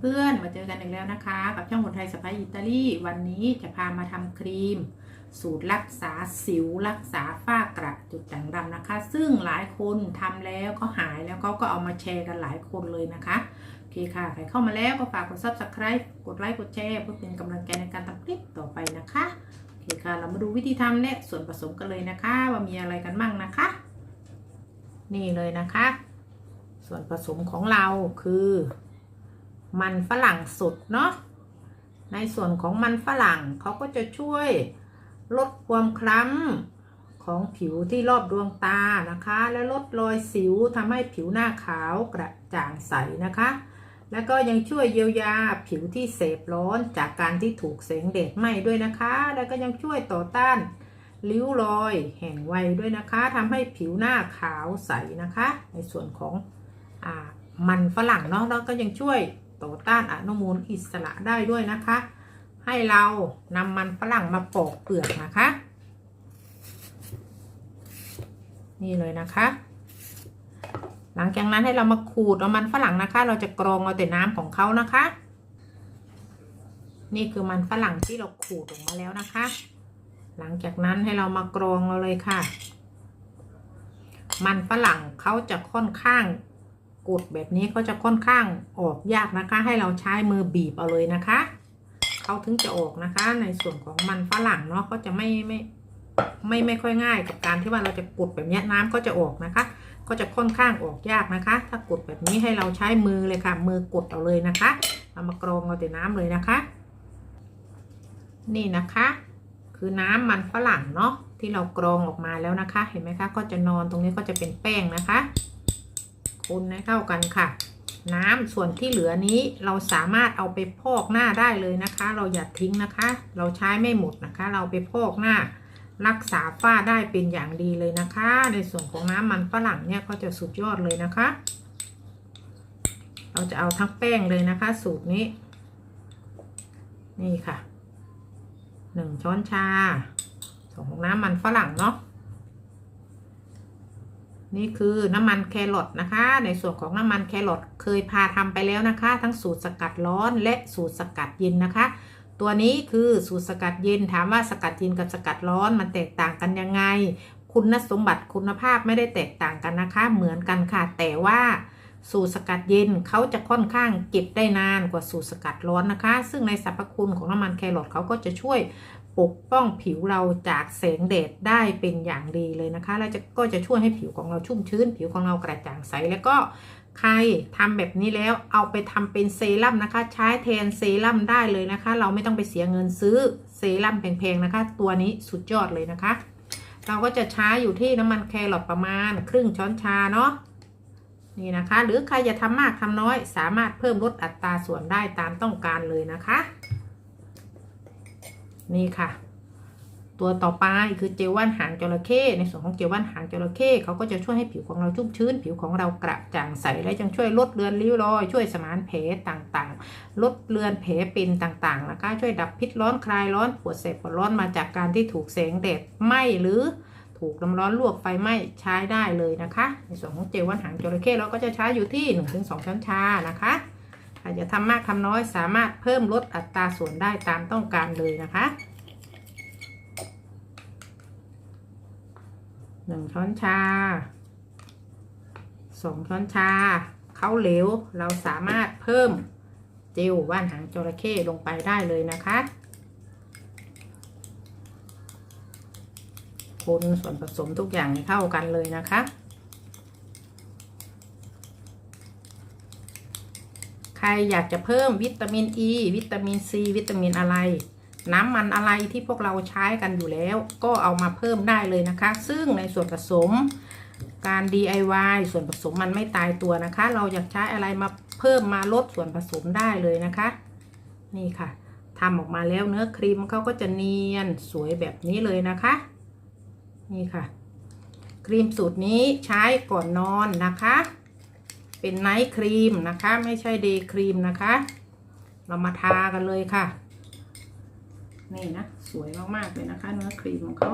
เพื่อนมาเจอกันอีกแล้วนะคะ กับช่องคนไทยสไปอิตาลีวันนี้จะพามาทำครีม สูตรรักษาสิวรักษาฝ้ากระจุดด่างดำนะคะ ซึ่งหลายคนทำแล้วก็หายแล้วเขาก็เอามาแชร์กันหลายคนเลยนะคะ โอเคค่ะ ใครเข้ามาแล้วก็ฝากกด subscribe กดไลค์กดแชร์เพื่อเป็นกำลังใจในการทำคลิปต่อไปนะคะโอเคค่ะ เรามาดูวิธีทำและส่วนผสมกันเลยนะคะ ว่ามีอะไรกันบ้างนะคะ นี่เลยนะคะ ส่วนผสมของเราคือ มันฝรั่งสดเนาะในส่วนของมันฝรั่งเขาก็จะช่วยลดความคล้ำของผิวที่รอบดวงตานะคะ และลดรอยสิวทำให้ผิวหน้าขาวกระจ่างใสนะคะ แล้วก็ยังช่วยเยียวยาผิวที่เสพร้อนจากการที่ถูกแสงแดดไหม้ด้วยนะคะ แล้วก็ยังช่วยต่อต้านริ้วรอยแห่งวัยด้วยนะคะทำให้ผิวหน้าขาวใสนะคะ ในส่วนของอมันฝรั่งเนาะแล้วก็ยังช่วย ต่อต้านอนุมูลอิสระได้ด้วยนะคะ ให้เรานำมันฝรั่งมาปอกเปลือกนะคะ นี่เลยนะคะ หลังจากนั้นให้เรามาขูดเอามันฝรั่งนะคะ เราจะกรองเอาแต่น้ำของเขานะคะ นี่คือมันฝรั่งที่เราขูดออกมาแล้วนะคะ หลังจากนั้นให้เรามากรองเราเลยค่ะ มันฝรั่งเขาจะค่อนข้าง กดแบบนี้เขาจะค่อนข้างออกยากนะคะ ให้เราใช้มือบีบเอาเลยนะคะเขาถึงจะออกนะคะ ในส่วนของมันฝรั่งเนาะก็จะไม่ไม่ไม่ไม่ค่อยง่ายกับการที่ว่าเราจะกดแบบนี้น้ำก็จะออกนะคะ ก็จะค่อนข้างออกยากนะคะ ถ้ากดแบบนี้ให้เราใช้มือเลยค่ะ มือกดเอาเลยนะคะเอามากรองเอาแต่น้ำเลยนะคะ นี่นะคะ คือน้ำมันฝรั่งเนาะที่เรากรองออกมาแล้วนะคะ เห็นไหมคะ ก็จะนอนตรงนี้ก็จะเป็นแป้งนะคะ คนให้เข้ากันค่ะ น้ำส่วนที่เหลือนี้เราสามารถเอาไปพอกหน้าได้เลยนะคะ เราอย่าทิ้งนะคะ เราใช้ไม่หมดนะคะ เราไปพอกหน้า รักษาฝ้าได้เป็นอย่างดีเลยนะคะ ในส่วนของน้ำมันฝรั่งเนี่ยก็จะสุดยอดเลยนะคะ เราจะเอาทั้งแป้งเลยนะคะ สูตรนี้ นี่ค่ะหนึ่งช้อนชาส่วนของน้ำมันฝรั่งเนาะ นี่คือน้ำมันแครอทนะคะ ในส่วนของน้ำมันแครอทเคยพาทำไปแล้วนะคะ ทั้งสูตรสกัดร้อนและสูตรสกัดเย็นนะคะ ตัวนี้คือสูตรสกัดเย็นถามว่าสกัดเย็นกับสกัดร้อนมันแตกต่างกันยังไง คุณสมบัติคุณภาพไม่ได้แตกต่างกันนะคะ เหมือนกันค่ะแต่ว่า สูตรสกัดเย็นเขาจะค่อนข้างเก็บได้นานกว่าสูตรสกัดร้อนนะคะ ซึ่งในสรรพคุณของน้ำมันแครอทเขาก็จะช่วยปกป้องผิวเราจากแสงแดดได้เป็นอย่างดีเลยนะคะ แล้วจะก็จะช่วยให้ผิวของเราชุ่มชื้น ผิวของเรากระจ่างใสแล้วก็ใครทำแบบนี้แล้วเอาไปทำเป็นเซรั่มนะคะ ใช้แทนเซรั่มได้เลยนะคะ เราไม่ต้องไปเสียเงินซื้อเซรั่มแพงๆนะคะ ตัวนี้สุดยอดเลยนะคะ เราก็จะใช้อยู่ที่น้ำมันแครอทประมาณ ครึ่งช้อนชาเนาะ นี่นะคะ หรือใครจะทำมากทำน้อย สามารถเพิ่มลดอัตราส่วนได้ตามต้องการเลยนะคะ นี่ค่ะ ตัวต่อไปคือเจลว่านหางจระเข้ในส่วนของเจลว่านหางจระเข้เขาก็จะช่วยให้ผิวของเราชุ่มชื้น ผิวของเรากระจ่างใสและยังช่วยลดเลือนริ้วรอย ช่วยสมานแผลต่างๆ ลดเลือนแผลเป็นต่างๆนะคะ ช่วยดับพิษร้อนคลายร้อนปวดแสบปวดร้อนมาจากการที่ถูกแสงแดดไหมหรือ ถูกน้ำร้อนลวกไฟไหม้ใช้ได้เลยนะคะ ในส่วนของเจลว่านหางจระเข้เราก็จะใช้อยู่ที่ 1-2 ช้อนชานะคะใครจะทำมากทำน้อยสามารถเพิ่มลดอัตราส่วนได้ตามต้องการเลยนะคะหนึ่งช้อนชาสองช้อนชาเขาเหลวเราสามารถเพิ่มเจลว่านหางจระเข้ลงไปได้เลยนะคะ คนส่วนผสมทุกอย่างให้เข้ากันเลยนะคะ ใครอยากจะเพิ่มวิตามินอ e, ีวิตามินซีวิตามินอะไร น้ำมันอะไรที่พวกเราใช้กันอยู่แล้ว ก็เอามาเพิ่มได้เลยนะคะ ซึ่งในส่วนผสมการ DIY ส่วนผสมมันไม่ตายตัวนะคะ เราอยากใช้อะไรมาเพิ่มมาลดส่วนผสมได้เลยนะคะ นี่ค่ะทำออกมาแล้วเนื้อครีมเขาก็จะเนียนสวยแบบนี้เลยนะคะ นี่ค่ะ ครีมสูตรนี้ใช้ก่อนนอนนะคะ เป็นไนท์ครีมนะคะ ไม่ใช่เดย์ครีมนะคะ เรามาทากันเลยค่ะ นี่นะ สวยมากๆเลยนะคะ เนื้อครีมของเขา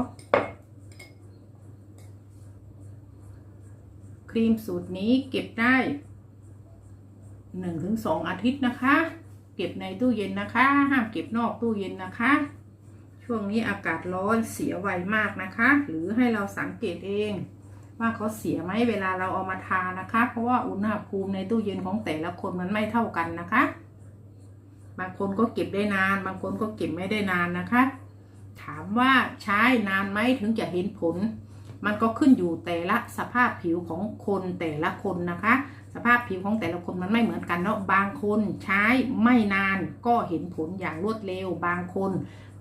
ครีมสูตรนี้เก็บได้หนึ่งถึงสองอาทิตย์นะคะ เก็บในตู้เย็นนะคะ ห้ามเก็บนอกตู้เย็นนะคะ ช่วงนี้อากาศร้อนเสียไวมากนะคะ หรือให้เราสังเกตเองว่าเขาเสียไหมเวลาเราเอามาทานนะคะ เพราะว่าอุณหภูมิในตู้เย็นของแต่ละคนมันไม่เท่ากันนะคะ บางคนก็เก็บได้นาน บางคนก็เก็บไม่ได้นานนะคะ ถามว่าใช้นานไหมถึงจะเห็นผล มันก็ขึ้นอยู่แต่ละสภาพผิวของคนแต่ละคนนะคะ สภาพผิวของแต่ละคนมันไม่เหมือนกันเนาะบางคนใช้ไม่นานก็เห็นผลอย่างรวดเร็ว บางคน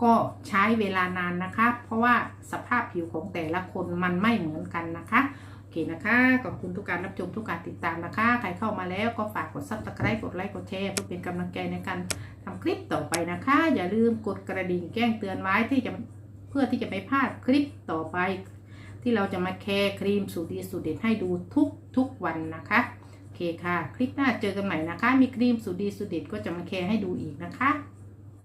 ก็ใช้เวลานานนะคะ เพราะว่าสภาพผิวของแต่ละคนมันไม่เหมือนกันนะคะโอเคนะคะขอบคุณทุกการรับชมทุกการติดตามนะคะ ใครเข้ามาแล้วก็ฝากกด subscribe กดไลค์กดแชร์เพื่อเป็นกำลังใจในการทำคลิปต่อไปนะคะ อย่าลืมกดกระดิ่งแจ้งเตือนไว้ที่จะเพื่อที่จะไม่พลาดคลิปต่อไป ที่เราจะมาแคร์ครีมสูตรดีสูตรเด็ดให้ดูทุกทุกวันนะคะ เคค่ะ คลิปหน้าเจอกันใหม่นะคะ มีครีมสูตรดีสูตรเด็ดก็จะมาแคร์ให้ดูอีกนะคะ